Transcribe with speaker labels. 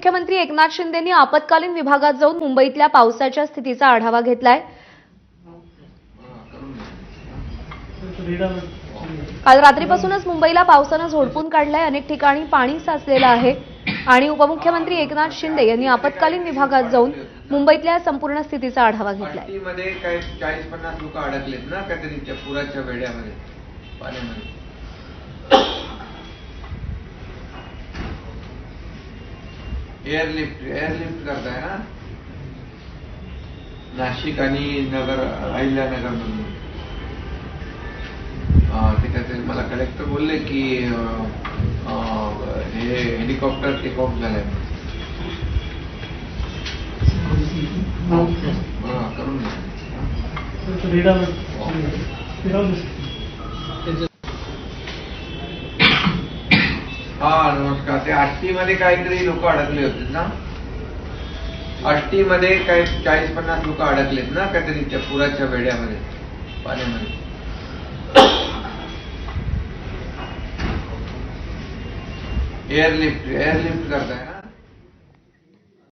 Speaker 1: उपमुख्यमंत्री एकनाथ शिंदेंनी आपत्कालीन विभागात जाऊन मुंबईतल्या पावसाच्या स्थितीचा आढावा घेतलाय. काल रात्रीपासूनच मुंबईला पावसानं झोडपून काढलंय. अनेक ठिकाणी पाणी साचलेलं आहे. आणि उपमुख्यमंत्री एकनाथ शिंदे यांनी आपत्कालीन विभागात जाऊन मुंबईतल्या संपूर्ण स्थितीचा आढावा
Speaker 2: घेतला चाळीस पन्नास लोक अडकलेत ना काहीतरी पुराच्या वेड्यामध्ये पाण्यामध्ये. एअरलिफ्ट एअरलिफ्ट करताय ना? नाशिक आणि नगर अहिल्यानगर मधून ते काहीतरी मला कलेक्टर बोलले की हे हेलिकॉप्टर टेक ऑफ झालंय करून घ्या. हा नमस्कार ते आष्टी मध्ये काहीतरी लोक अडकले होते ना अष्टी मध्ये काही चाळीस पन्नास लोक अडकलेत ना काहीतरी त्या पुराच्या वेड्यामध्ये पाण्यामध्ये एअरलिफ्ट एअरलिफ्ट करताय ना